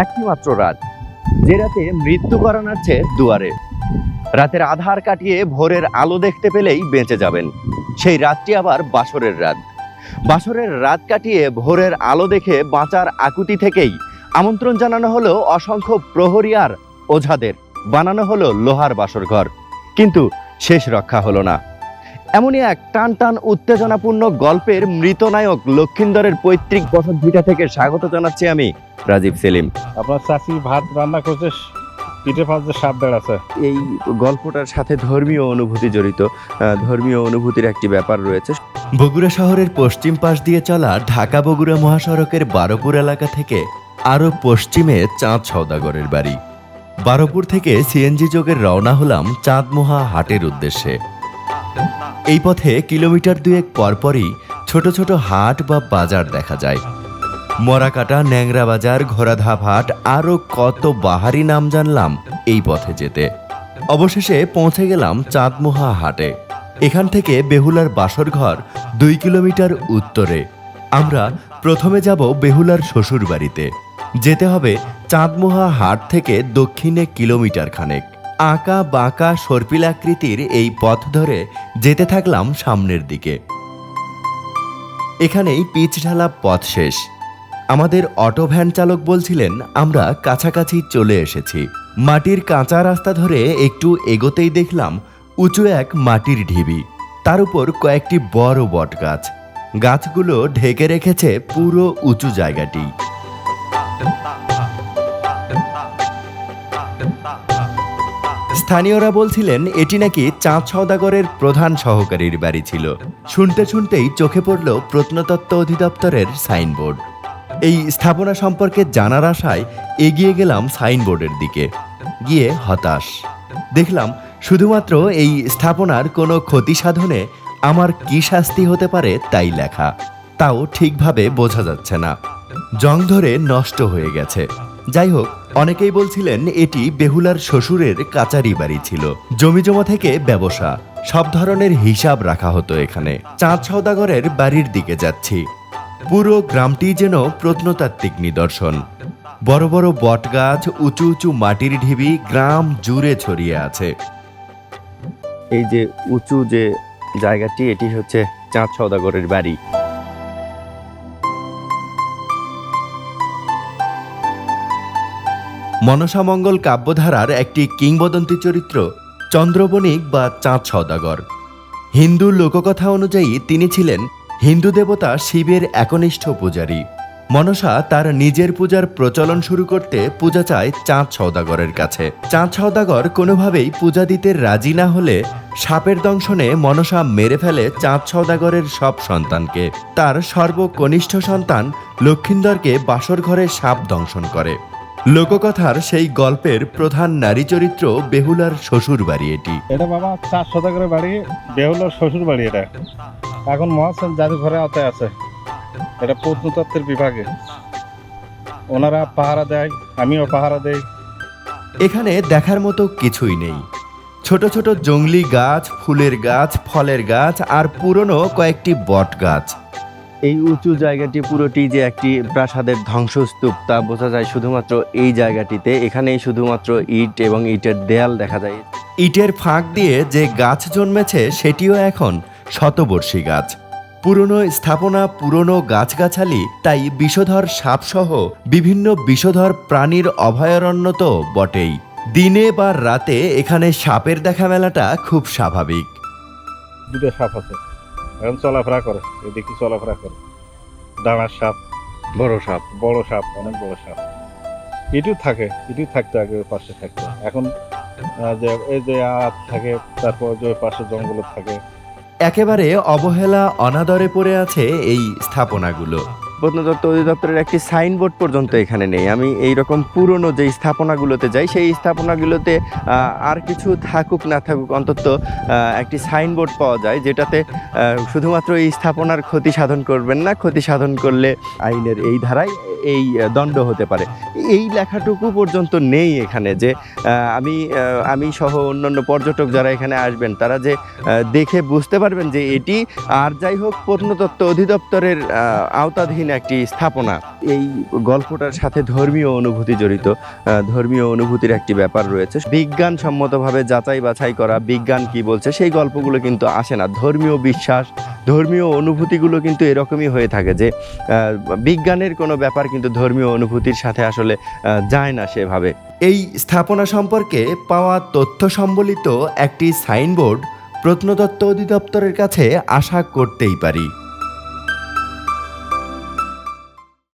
একটি মাত্র রাত, যে রাতে মৃত্যু করানাচ্ছে দুয়ারে। রাতের আধার কাটিয়ে ভোরের আলো দেখতে পেলেই বেঁচে যাবেন। সেই রাতটি আবার বাসরের রাত। বাসরের রাত কাটিয়ে ভোরের আলো দেখে বাঁচার আকুতি থেকেই আমন্ত্রণ জানানো হলো অসংখ্য প্রহরিয়ার ওঝাদের, বানানো হলো লোহার বাসর ঘর। কিন্তু শেষ রক্ষা হলো না। এমনই এক টান টান উত্তেজনাপূর্ণ গল্পের মৃতনায়ক লক্ষিন্দরের পৈতৃক বসত ভিটা থেকে স্বাগত জানাচ্ছি আমি রাজীব সেলিম। আপনার চাষি ভাত রান্না করছে পিঠে ফাঁসতে সাপ বেড়াচ্ছে এই গল্পটার সাথে ধর্মীয় অনুভূতি জড়িত আহ, ধর্মীয় অনুভূতির একটি ব্যাপার রয়েছে। বগুড়া শহরের পশ্চিম পাশ দিয়ে চলা ঢাকা বগুড়া মহাসড়কের বারোপুর এলাকা থেকে আরও পশ্চিমে চাঁদ সওদাগরের বাড়ি। বারোপুর থেকে সিএনজি যোগের রওনা হলাম চাঁদমোহা হাটের উদ্দেশ্যে। এই পথে কিলোমিটার দুয়েক পরপরই ছোট ছোট হাট বা বাজার দেখা যায়। মরাকাটা ন্যাংরা বাজার ঘোড়াধাপ হাট আরও কত বাহারি নাম জানলাম এই পথে যেতে। অবশেষে পৌঁছে গেলাম চাঁদমোহা হাটে। এখান থেকে বেহুলার বাসর ঘর দুই কিলোমিটার উত্তরে। আমরা প্রথমে যাব বেহুলার শ্বশুর বাড়িতে। যেতে হবে চাঁদমোহা হাট থেকে দক্ষিণে কিলোমিটার খানেক। আঁকা বাঁকা সর্পিলাকৃতির এই পথ ধরে যেতে থাকলাম সামনের দিকে। এখানেই পিচ ঢালা পথ শেষ। আমাদের অটো ভ্যান চালক বলছিলেন, আমরা কাছাকাছি চলে এসেছি। মাটির কাঁচা রাস্তা ধরে একটু এগোতেই দেখলাম উঁচু এক মাটির ঢিবি। তার উপর কয়েকটি বড় বট গাছ গাছগুলো ঢেকে রেখেছে পুরো উঁচু জায়গাটি। স্থানীয়রা বলছিলেন, এটি নাকি চাঁদ সওদাগরের প্রধান সহকারীর বাড়ি ছিল। শুনতে শুনতেই চোখে পড়ল প্রত্নতত্ত্ব অধিদপ্তরের সাইনবোর্ড। এই স্থাপনা সম্পর্কে জানার আশায় এগিয়ে গেলাম সাইনবোর্ডের দিকে। গিয়ে হতাশ। দেখলাম শুধুমাত্র এই স্থাপনার কোনো ক্ষতি সাধনে আমার কি শাস্তি হতে পারে তাই লেখা। তাও ঠিকভাবে বোঝা যাচ্ছে না। জং ধরে নষ্ট হয়ে গেছে। যাই হোক, অনেকেই বলছিলেন এটি বেহুলার শ্বশুরের কাচারি বাড়ি ছিল। জমিজমা থেকে ব্যবসা। সব ধরনের হিসাব রাখা হতো এখানে। চাঁদ সওদাগরের বাড়ির দিকে যাচ্ছি। পুরো গ্রামটি যেন প্রত্নতাত্ত্বিক নিদর্শন। বড় বড় বটগাছ উঁচু উঁচু মাটির ঢিবি গ্রাম জুড়ে ছড়িয়ে আছে। এই যে উঁচু যে জায়গাটি এটি হচ্ছে চাঁদ সৌদাগরের বাড়ি। মনসামঙ্গল কাব্যধারার একটি কিংবদন্তি চরিত্র চন্দ্রবণিক বা চাঁদ সওদাগর। হিন্দু লোককথা অনুযায়ী তিনি ছিলেন হিন্দু দেবতা শিবের একনিষ্ঠ পূজারী। মনসা তার নিজের পূজার প্রচলন শুরু করতে পূজা চায় চাঁদ সৌদাগরের কাছে। চাঁদ সওদাগর কোনোভাবেই পূজা দিতে রাজি না হলে সাপের দংশনে মনসা মেরে ফেলে চাঁদ সওদাগরের সব সন্তানকে। তার সর্বকনিষ্ঠ সন্তান লক্ষিন্দরকে বাসর ঘরে সাপ দংশন করে। লোককথার সেই গল্পের প্রধান নারী চরিত্র বেহুলার শ্বশুর বাড়ি এটি। এটা বাবা চার শতকের বাড়ি বেহুলার শ্বশুর বাড়ি এটা। এখন মহাসেন জাদুঘরে আওতায় আছে। এটা প্রত্নতত্ত্বের বিভাগে। ওনারা পাহারা দেয় আমিও পাহারা দেই। এখানে দেখার মতো কিছুই নেই। ছোট ছোট জংলি গাছ ফুলের গাছ ফলের গাছ আর পুরনো কয়েকটি বট গাছ। এই উঁচু জায়গাটি পুরোটি যে একটি প্রাসাদের ধ্বংসস্তূপ তা বোঝা যায় শুধুমাত্র এই জায়গাটিতে। এখানেই শুধুমাত্র ইট এবং ইটের দেয়াল দেখা যায়। ইটের ফাঁক দিয়ে যে গাছ জন্মেছে সেটিও এখন শতবর্ষী গাছ। পুরনো স্থাপনা পুরনো গাছগাছালি তাই বিষধর সাপসহ বিভিন্ন বিষধর প্রাণীর অভয়ারণ্য তো বটেই। দিনে বা রাতে এখানে সাপের দেখা মেলাটা খুব স্বাভাবিক। দুটো সাপ আছে। এখন চলাফেরা করে এদিকে চলাফেরা করে। ডাঙার সাপ বড় সাপ। বড় সাপ অনেক বড় সাপ। এটিও থাকে এটিও থাকতে আগে ওই পাশে থাকতো। এখন যে এই যে আর থাকে তারপর যে ওই পাশে জঙ্গল থাকে। একেবারে অবহেলা অনাদরে পড়ে আছে এই স্থাপনাগুলো। প্রত্নতত্ত্ব অধিদপ্তরের একটি সাইনবোর্ড পর্যন্ত এখানে নেই। আমি এই রকম পুরনো যে স্থাপনাগুলোতে যাই, সেই স্থাপনাগুলোতে আর কিছু থাকুক না থাকুক, অন্তত একটি সাইনবোর্ড পাওয়া যায়, যেটাতে শুধুমাত্র এই স্থাপনার ক্ষতি সাধন করবেন না। ক্ষতি সাধন করলে আইনের এই ধারায় এই দণ্ড হতে পারে। এই লেখাটুকু পর্যন্ত নেই এখানে যে আমি আমি সহ অন্যান্য পর্যটক যারা এখানে আসবেন, তারা যে দেখে বুঝতে পারবেন যে এটি আর যাই হোক প্রত্নতত্ত্ব অধিদপ্তরের আওতাধীন একটি স্থাপনা। এই গল্পটার সাথে ধর্মীয় অনুভূতি জড়িত ধর্মীয় অনুভূতির একটি ব্যাপার রয়েছে। বিজ্ঞানসম্মতভাবে যাচাই বাছাই করা, বিজ্ঞান কি বলছে, সেই গল্পগুলো কিন্তু আসে না। ধর্মীয় বিশ্বাস ধর্মীয় অনুভূতিগুলো কিন্তু এরকমই হয়ে থাকে যে বিজ্ঞানের কোনো ব্যাপার কিন্তু ধর্মীয় অনুভূতির সাথে আসলে যায় না সেভাবে। এই স্থাপনা সম্পর্কে পাওয়া তথ্য সম্বলিত একটি সাইনবোর্ড প্রত্নতত্ত্ব অধিদপ্তরের কাছে আশা করতেই পারি।